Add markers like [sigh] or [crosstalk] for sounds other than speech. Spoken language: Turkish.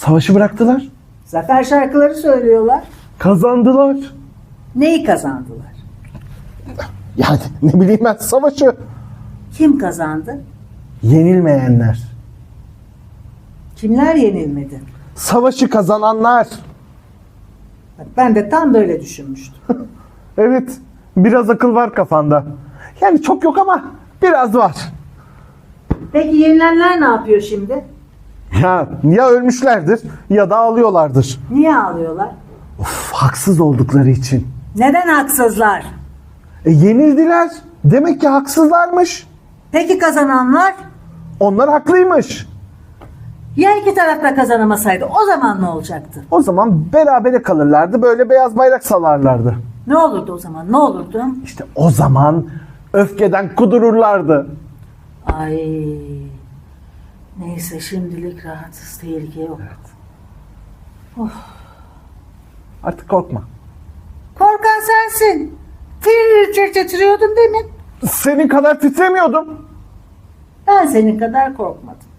Savaşı bıraktılar. Zafer şarkıları söylüyorlar. Kazandılar. Neyi kazandılar? Yani ne bileyim ben savaşı. Kim kazandı? Yenilmeyenler. Kimler yenilmedi? Savaşı kazananlar. Bak Ben de tam böyle düşünmüştüm. [laughs] Evet. Biraz akıl var kafanda. Yani çok yok ama biraz var. Peki yenilenler ne yapıyor şimdi? Ya ya ölmüşlerdir ya da ağlıyorlardır. Niye ağlıyorlar? Uf, haksız oldukları için. Neden haksızlar? E, yenildiler. Demek ki haksızlarmış. Peki kazananlar? Onlar haklıymış. Ya iki taraf da kazanamasaydı o zaman ne olacaktı? O zaman berabere kalırlardı. Böyle beyaz bayrak salarlardı. Ne olurdu o zaman? Ne olurdu? İşte o zaman öfkeden kudururlardı. Ay. Neyse şimdilik rahatsız tehlike yok. Artık korkma. Korkan sensin. Tir titriyordun demin. Senin kadar titremiyordum. Ben senin kadar korkmadım.